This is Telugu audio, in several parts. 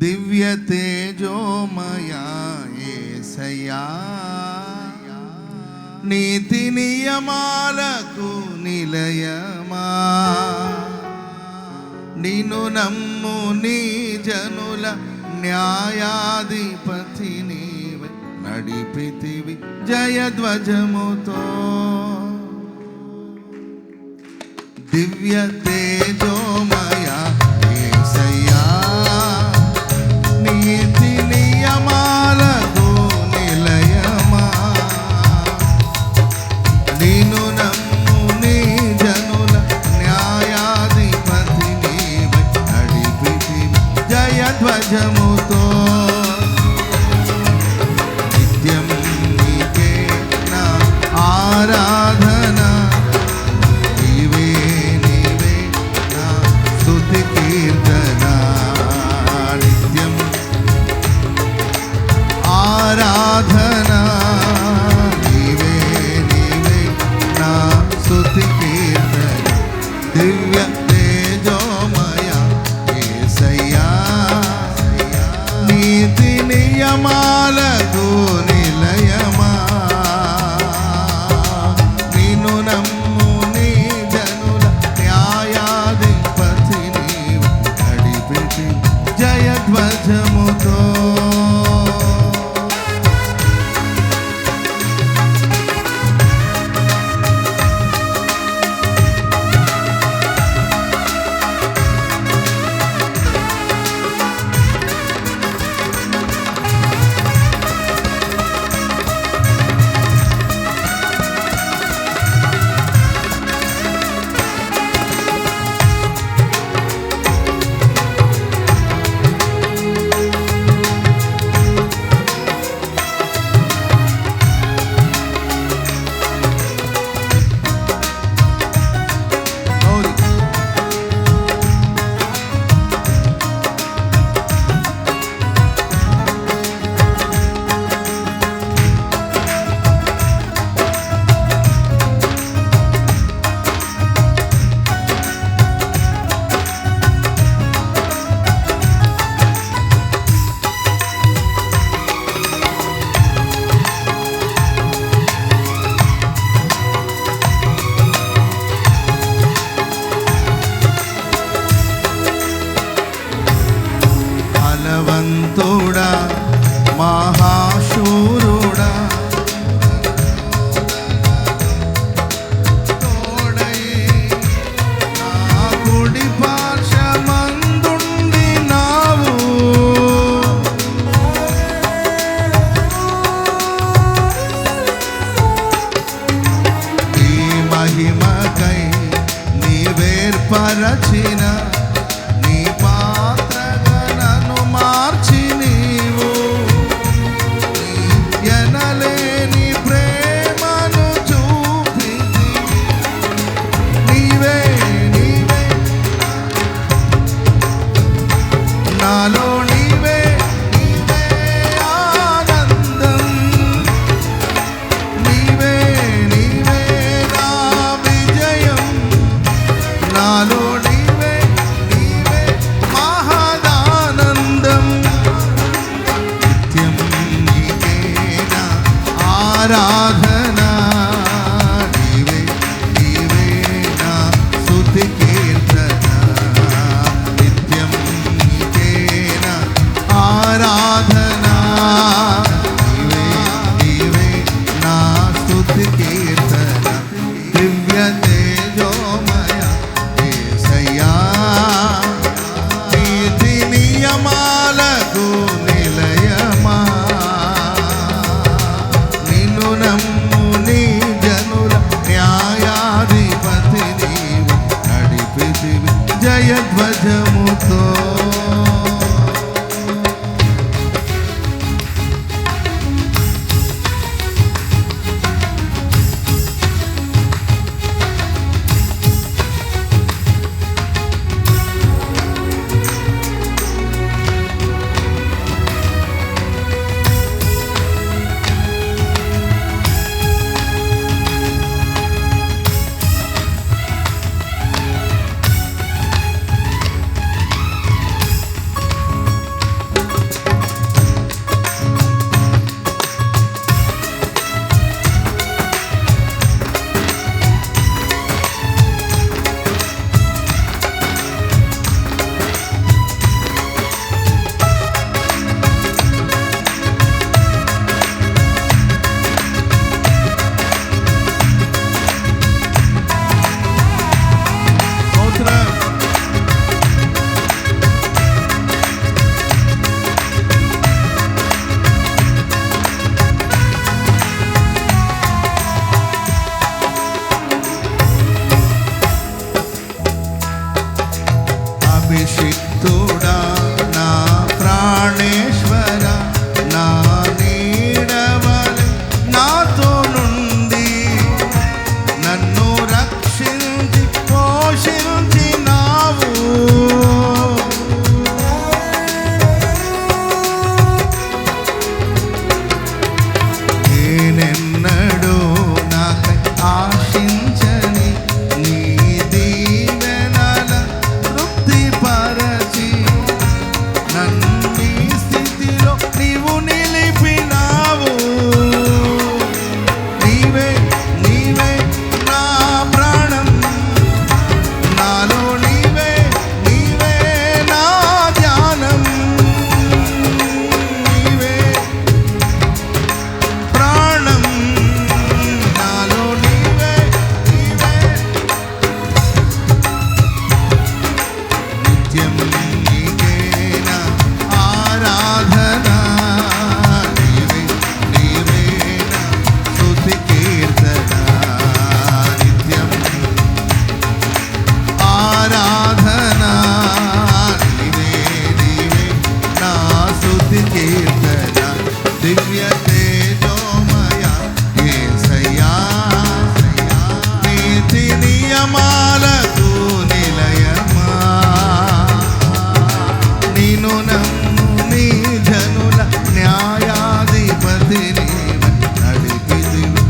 దివ్య తేజోమయా నీతి నియమాలకు నిలయమా నిను నమ్ము నీ జనుల న్యాయాధిపతి నీవే నడిపితివి జయధ్వజముతో దివ్య తేజోమయ భక్తిమంతుడా మహా canales. జయధ్వజముతో. నిన్ను నమ్ము నీ జనుల న్యాయాధిపతి నీవే నడిపితివి.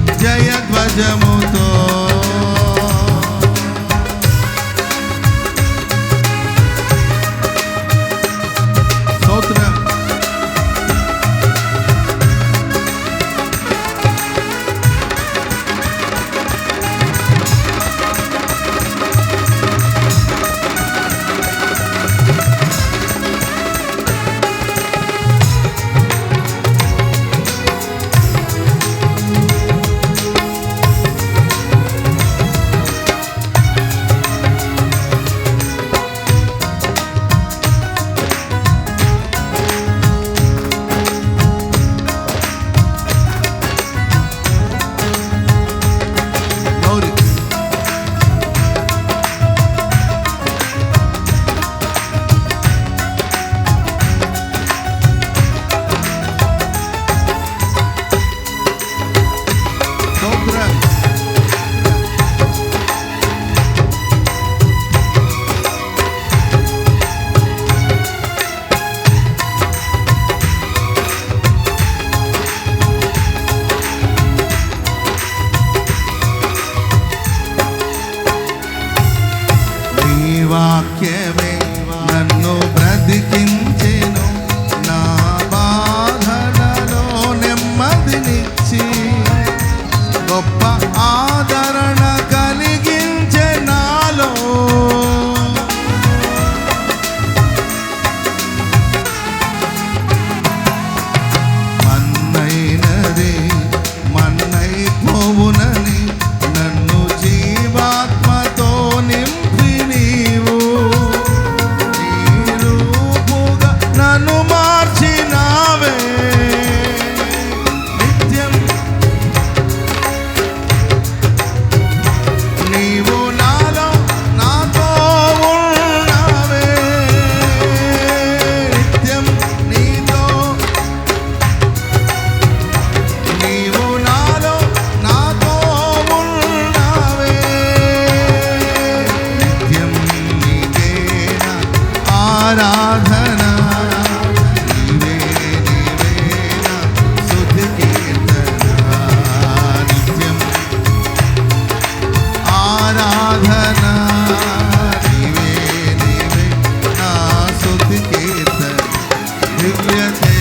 దివ్య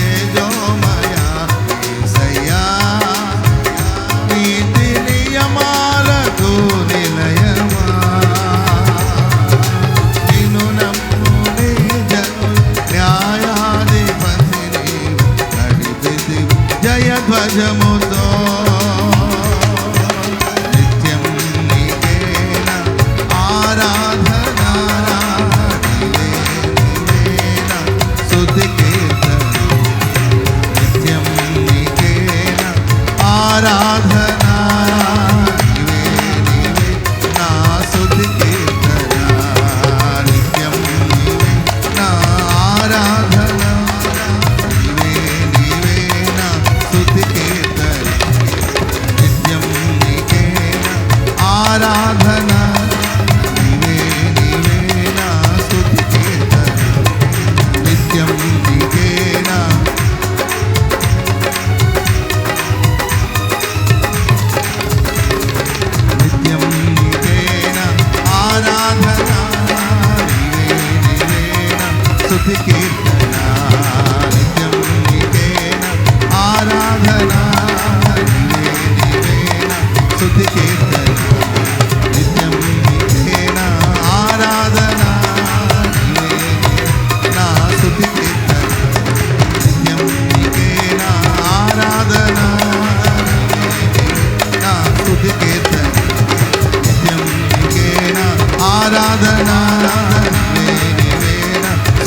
better pick it.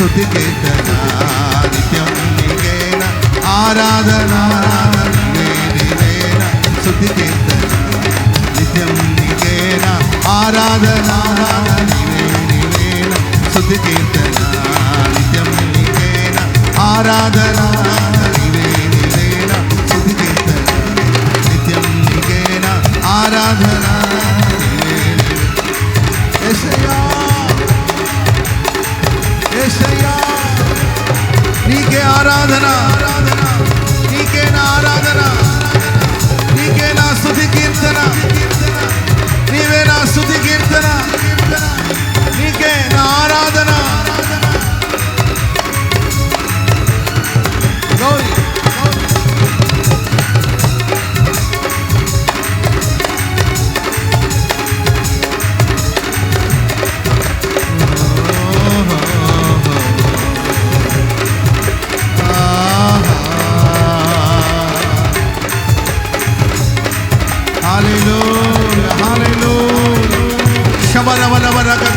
నీవేన కీర్తన నిత్యం నీకేన ఆరాధన నీవేన స్తుతి కీర్తన నిత్యం నీకేన ఆరాధన నీవే కీర్తన నిత్యం నీకేన ఆరాధన నీవే కీర్తన నిత్యం నీకేన ఆరాధన. యేసయ్యా నీకే ఆరాధన నీకే నా ఆరాధన నీకే నా స్తుతి కీర్తన నీవే నా స్తుతి కీర్తన నీకే నా ఆరాధన.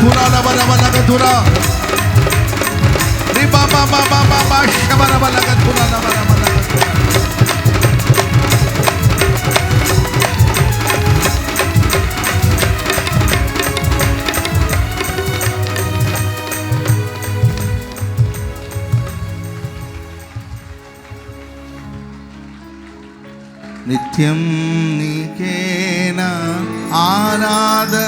Tura Labarabalagadura Riba Baba Baba Shabarabalagadura Labarabalagadura നിത്യം നീകേന ആരാധന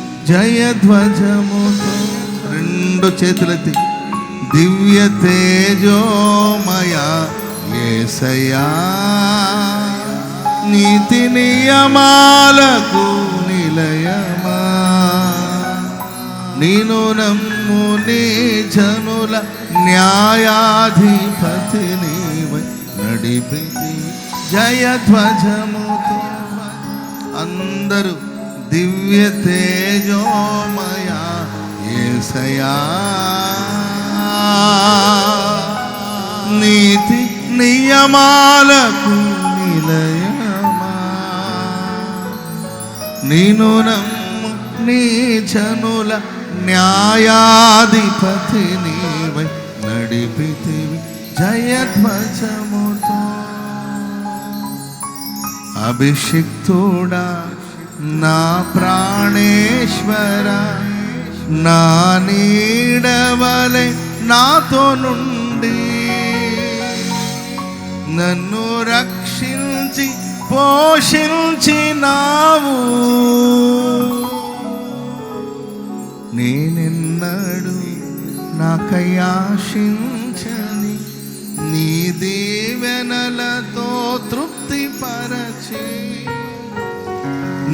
జయధ్వజముతో రెండు చేతులెత్తి. దివ్య తేజోమయ ఏసయా నీతి నియమాలకు నిలయమా? నేను నమ్ము నీ జనుల న్యాయాధిపతిని నడిపి జయధ్వజముతో అందరూ దివ్య తేజోమయా ఏసయా నీతి నియమాలకు నిలయమా నేను నమ్ము నీ జనుల న్యాయాధిపతి నీవై నడిపితివి జయధ్వజముతో అభిషిక్తుడా నా ప్రాణేశ్వర నా నీడవలే నాతో నుండి నన్ను రక్షించి పోషించినావు నేనెన్నడు నాకయాశించని నీ దీవెనలతో తృప్తిపరచి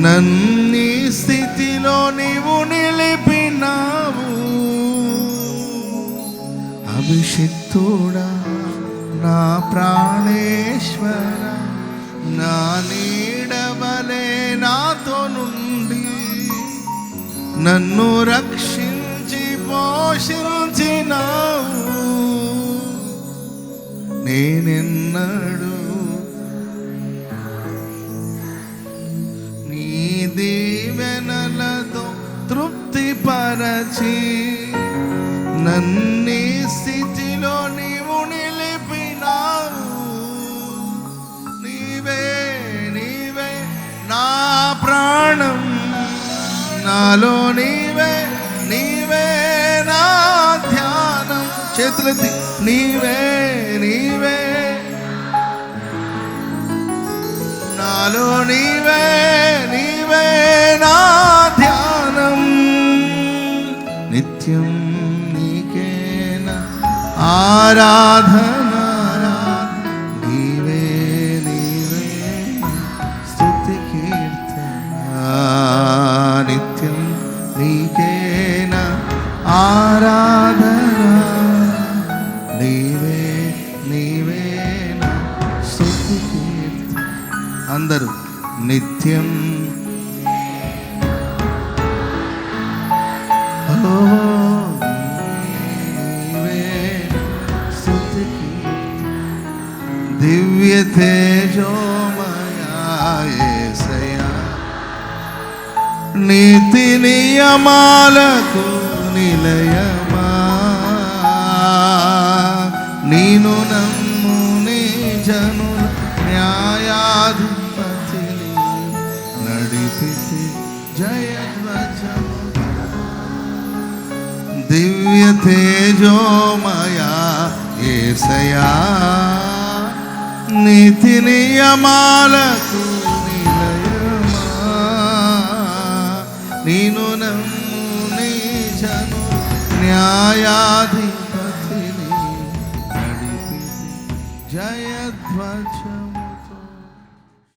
నన్ని స్థితిలో నీవు నిలిపినావు. అభిషిక్తుడా నా ప్రాణేశ్వర నా నీడవలే నాతో నుండి నన్ను రక్షించి పోషించినావు. నేనెన్నడూ పరచి నన్ని స్థితిలో నీవు నిలిపినావు. నీవే నీవే నా ప్రాణం. నాలో నీవే నీవే నా ధ్యానం. చేతులెత్తి నీవే నీవే. నాలో నీవే నీవే నా నిత్యం నీకేన ఆరాధన నీవే నీవే స్తుతి కీర్తన నిత్యం నీకేన ఆరాధన నీవే నీవే నా స్తుతి కీర్తన అందరూ నామాలకు నిలయమా? నేను నమ్ము నీ జనుల న్యాయాధిపతి నడిపితే జయధ్వజము? దివ్య తేజోమయా ఏసయా? నీతి నియమాలకు నేను నమ్ము నీచను న్యాయాధిపతిని నడిపి జయ